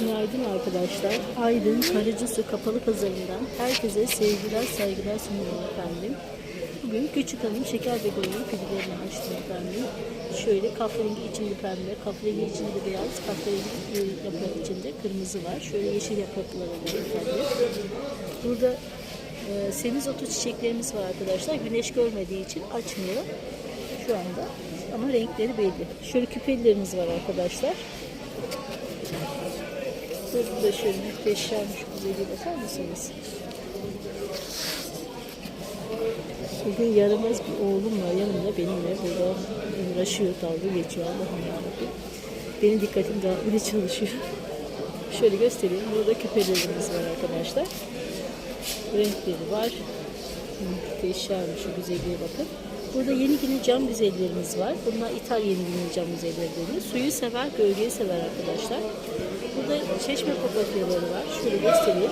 Günaydın arkadaşlar. Aydın Karacası Kapalı Pazarı'ndan herkese sevgiler, saygılar sunuyorum efendim. Bugün Küçük Hanım şeker ve goyunun pidelerini açtım efendim. Şöyle kahverengi içinde pembe, kahverengi içinde beyaz, kahverengi yaprak içinde kırmızı var. Şöyle yeşil yaprakları var efendim. Burada e, semizotu çiçeklerimiz var arkadaşlar. Güneş görmediği için açmıyor şu anda. Ama renkleri belli. Şöyle küpelilerimiz var arkadaşlar. Burada da şöyle muhteşemmiş güzelliğe bakar mısınız? Bugün yaramaz bir oğlum var yanımda benimle burada uğraşıyor dalga geçiyor Allah'ım yarabbim. Benim dikkatim dağıtmaya çalışıyor. Şöyle göstereyim. Burada küpelerimiz var arkadaşlar. Renkleri var. Muhteşem şu güzelliğe bakın. Burada yeni yeni cam güzellerimiz var. Bunlar İtalya yeni yeni cam güzelleri. Suyu sever, gölgeyi sever arkadaşlar. Burada çeşme papatyaları var. Şöyle göstereyim.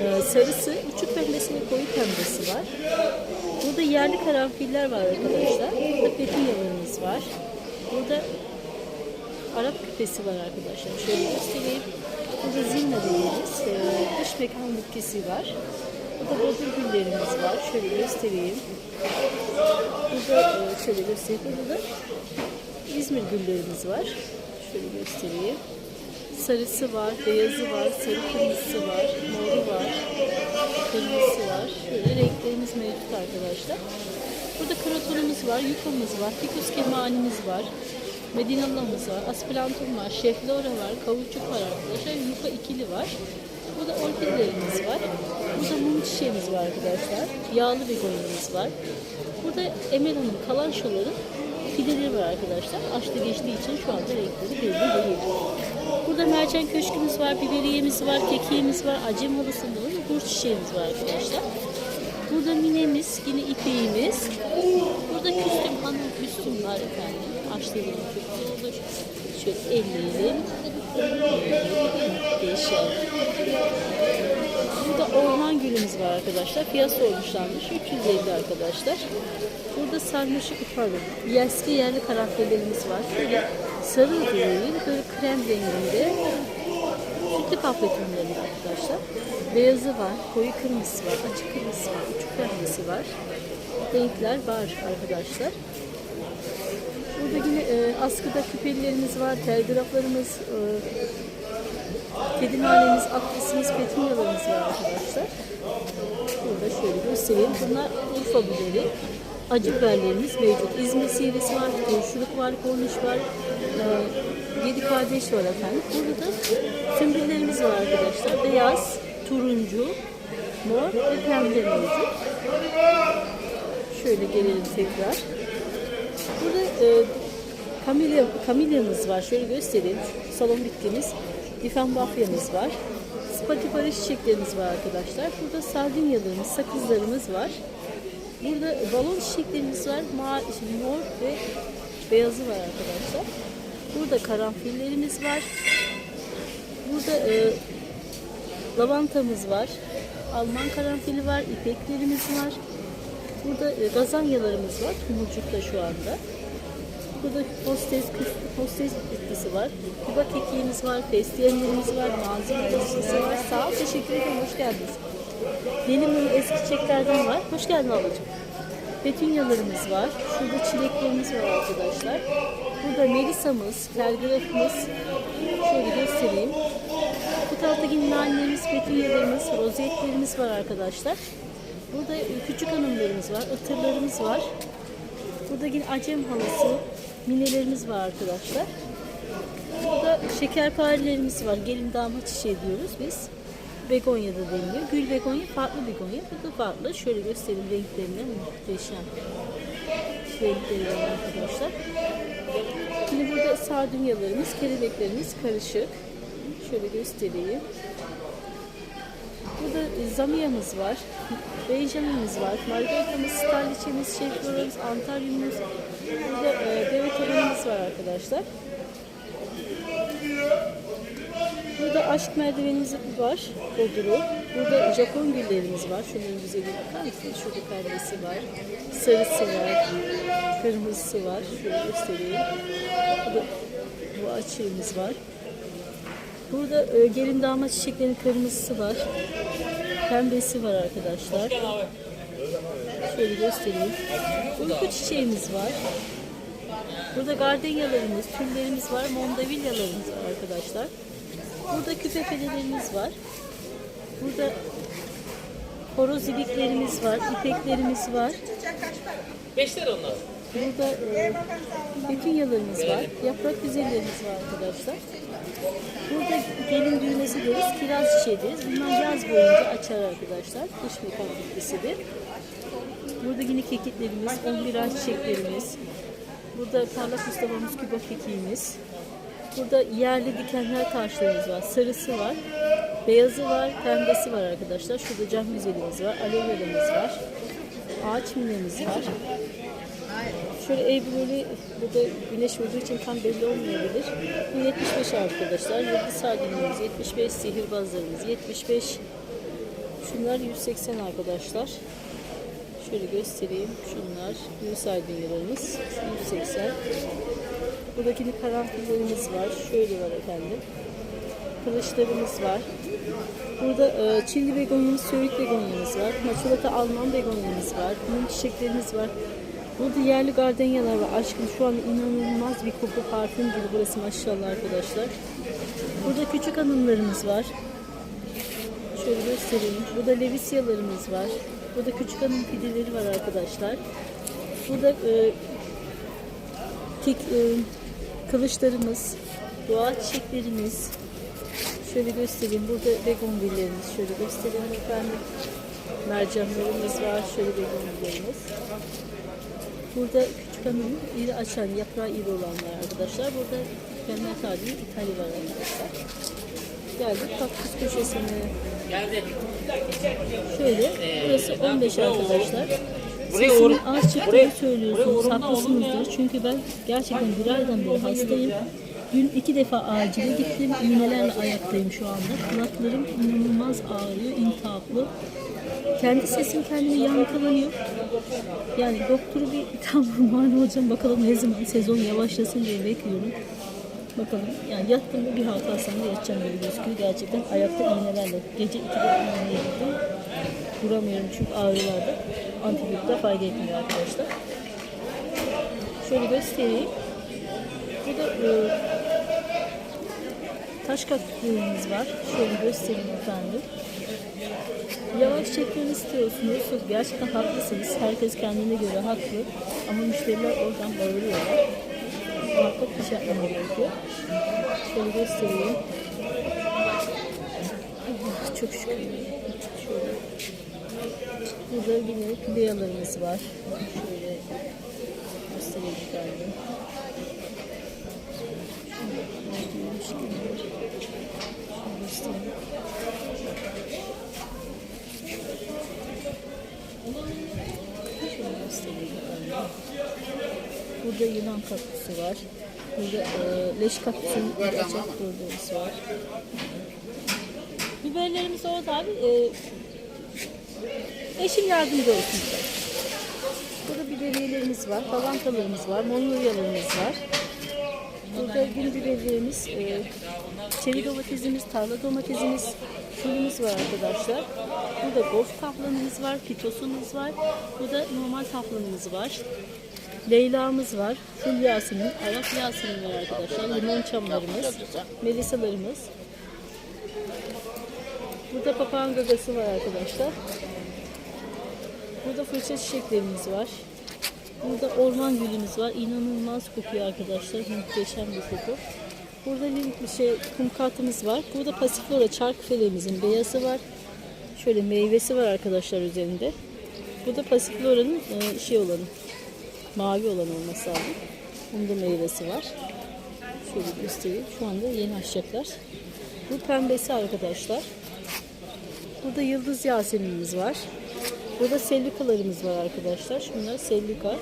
Ee, sarısı, uçuk pembesi ve koyu pembesi var. Burada yerli karanfiller var arkadaşlar. Burada petunyalarımız var. Burada Arap küpesi var arkadaşlar. Şöyle göstereyim. Burada zilna dediğimiz e, dış mekan bukkesi var. Burada bodur güllerimiz var. Şöyle göstereyim. Burada e, şöyle göstereyim. Burada da İzmir güllerimiz var. Şöyle göstereyim. Sarısı var, beyazı var, sarı kırmızısı var, moru var, kırmızısı var. Şöyle renklerimiz mevcut arkadaşlar. Burada karatonumuz var, yufamız var, fikus kemanimiz var. Medinalımız var, aspilantum var, şeflora var, kavuçuk var arkadaşlar. Yufa ikili var. Burada orkidelerimiz var. Burada mum çiçeğimiz var arkadaşlar. Yağlı begonimiz var. Burada Emel Hanım kalançoların fideleri var arkadaşlar. Açlı geçtiği için şu anda renkleri belli değil. Burada mercan köşkümüz var, biberiyemiz var, kekiğimiz var, acem halısında var, hurç çiçeğimiz var arkadaşlar. Burada minemiz, yine ipeğimiz. Burada küstüm, hanım küstüm var efendim. Açlılığım çok olur. Şöyle elleyelim. Muhteşem. Burada orman gülümüz var arkadaşlar. Fiyat sormuşlarmış. 350 arkadaşlar. Burada sarmaşık pardon. Yeski yerli karanfillerimiz var. Şöyle sarı değil, böyle krem renginde. Sütlü papletumları arkadaşlar. Beyazı var, koyu kırmızısı var, açık kırmızısı var, uçuk pembesi var. Renkler var arkadaşlar. Burada yine e, askıda küpelilerimiz var, telgraflarımız, e, kedinhanemiz, aklısımız, petunyalarımız var arkadaşlar. Burada şöyle göstereyim. Bunlar Urfa biberi. Acı biberlerimiz mevcut. İzmir sivrisi var, turşuluk var, korniş var. E, yedi kardeş var efendim. Burada da sümbüllerimiz var arkadaşlar. Beyaz, turuncu, mor ve pembe mevcut. Şöyle gelelim tekrar. Burada e, kamilya, kamilyamız var. Şöyle göstereyim. Salon bitkimiz. Difenbafyamız var. Spatifara çiçeklerimiz var arkadaşlar. Burada sardunyalarımız, sakızlarımız var. Burada balon çiçeklerimiz var. Ma mor ve beyazı var arkadaşlar. Burada karanfillerimiz var. Burada e, lavantamız var. Alman karanfili var. ipeklerimiz var. Burada e, gazanyalarımız var. Tumurcukta şu anda. Burada hostes, hostes bitkisi var. Kuba kekiğimiz var. Fesleğenlerimiz var. Malzeme bitkisi var. Sağ ol. Teşekkür ederim. Hoş geldiniz. Delimin eski çiçeklerden var. Hoş geldin ablacığım. Petunyalarımız var. Şurada çileklerimiz var arkadaşlar. Burada melisamız, telgrafımız. Şöyle göstereyim. Bu tarafta yine nanelerimiz, petunyalarımız, rozetlerimiz var arkadaşlar. Burada küçük hanımlarımız var, ıtırlarımız var. Burada yine acem halası, minelerimiz var arkadaşlar. Burada şekerparelerimiz var. Gelin damat çiçeği diyoruz biz. Begonya'da deniliyor. Gül begonya farklı begonya. Bu da farklı. Şöyle göstereyim renklerini. Muhteşem. Var arkadaşlar. Şimdi burada sardunyalarımız, kelebeklerimiz karışık. Şöyle göstereyim. Burada zamiyamız var. Beyjanımız var. Margaritamız, starliçemiz, şeflorumuz, antaryumuz. Burada e, deve var arkadaşlar. Burada aşk merdivenimiz var. Bodru. Burada Japon güllerimiz var. Şunun güzelliğine bakar mısınız? Şurada var. Sarısı var. Kırmızısı var. Şöyle göstereyim. Burada bu açığımız var. Burada e, gelin damat çiçeklerinin kırmızısı var. Pembesi var arkadaşlar. Şöyle göstereyim. Uyku çiçeğimiz var. Burada gardenyalarımız, tüllerimiz var, mondavilyalarımız var arkadaşlar. Burada küpe var. Burada horoz ibiklerimiz var, ipeklerimiz var. Beşler onlar. Burada e, petunyalarımız var, yaprak güzellerimiz var arkadaşlar. Burada gelin düğmesi deriz, kiraz çiçeği deriz. Bunlar yaz boyunca açar arkadaşlar. Kış mekan bitkisidir. Burada yine kekiklerimiz, 11 ay çiçeklerimiz. Burada parlak Mustafa'mız, küba kekiğimiz. Burada yerli dikenler taşlarımız var. Sarısı var, beyazı var, pembesi var arkadaşlar. Şurada cam güzelimiz var, aloe vera'mız var. Ağaç minemiz var. Şöyle böyle burada güneş vurduğu için tam belli olmayabilir. Bu 75 arkadaşlar. Yıldız sardunumuz 75 sihirbazlarımız 75. Şunlar 180 arkadaşlar. Şöyle göstereyim. Şunlar Yunus sardunyalarımız 180. Buradaki karanfillerimiz var. Şöyle var efendim. Kılıçlarımız var. Burada e, çilli begonyamız, söğüt begonyamız var. Maçolata Alman begonyamız var. Mum çiçeklerimiz var. Burada yerli gardenyalar var. Aşkım şu an inanılmaz bir koku parfüm gibi burası maşallah arkadaşlar. Burada küçük hanımlarımız var. Şöyle göstereyim. Burada levisyalarımız var. Burada küçük hanım pideleri var arkadaşlar. Burada e, kek, e, kılıçlarımız, doğa çiçeklerimiz. Şöyle göstereyim. Burada begonvillerimiz. Şöyle göstereyim efendim. Mercanlarımız var. Şöyle begonvillerimiz. Burada küçük hanım iri açan, yaprağı iri olanlar arkadaşlar. Burada pembe tarihi İtalya var arkadaşlar. Geldik kaktüs köşesine. Geldi. Şöyle, burası 15 arkadaşlar. Uğra- az çıktığını söylüyorsunuz, haklısınızdır. Çünkü ben gerçekten bir aydan beri hastayım. Dün iki defa acile gittim. İğnelerle ayaktayım şu anda. Kulaklarım inanılmaz ağrıyor, intihaplı. Kendi sesim kendime yankılanıyor. Yani doktoru bir tam muayene olacağım. Bakalım ne zaman sezon yavaşlasın diye bekliyorum. Bakalım yani yattığımda bir hafta hastanede yatacağım gibi gözüküyor. Gerçekten ayakta iğnelerle. Gece 2'de iğneye gittim. Duramıyorum çünkü ağrılarda. Antibiyotikler fayda etmiyor arkadaşlar. Şöyle göstereyim. Bu da e, taş kaktüslerimiz var. Şöyle göstereyim efendim. Yavaş çekmeni istiyorsunuz. Gerçekten haklısınız. Herkes kendine göre haklı. Ama müşteriler oradan bağırıyorlar. Muhakkak bir şey yapmam gerekiyor. Şöyle göstereyim. Allah, Çok şükür. Şöyle. Burada yine pideyalarımız var. Şöyle göstereyim. Şöyle Şöyle göstereyim. Şöyle göstereyim efendim. Burada yılan kaktüsü var. Burada e, leş kaktüsünün açak bölgesi var. Biberlerimiz orada abi. E, eşim yardımcı olsun bize. Burada biberiyelerimiz var, lavantalarımız var, monolyalarımız var. Burada gün biberiyelerimiz, e, çeri domatesimiz, tarla domatesimiz, şunumuz var arkadaşlar. Burada golf kaplanımız var, pitosumuz var. Burada normal kaplanımız var. Leyla'mız var, Ful Yasemin, Arap Yasemin var arkadaşlar. Limon çamlarımız, melisalarımız. Burada papağan gagası var arkadaşlar. Burada fırça çiçeklerimiz var. Burada orman gülümüz var. İnanılmaz kokuyor arkadaşlar. Muhteşem bir koku. Burada bir şey kum kartımız var. Burada pasiflora çark feleğimizin beyazı var. Şöyle meyvesi var arkadaşlar üzerinde. Burada pasiflora'nın e, şey olanı. Mavi olan olması lazım. Bunda meyvesi var. Şöyle göstereyim. Şu anda yeni açacaklar. Bu pembesi arkadaşlar. Burada yıldız yaseminimiz var. Burada sellikalarımız var arkadaşlar. Şunlar sellika.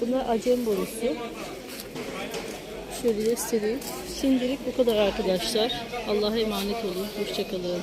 Bunlar acem borusu. Şöyle göstereyim. Şimdilik bu kadar arkadaşlar. Allah'a emanet olun. Hoşçakalın.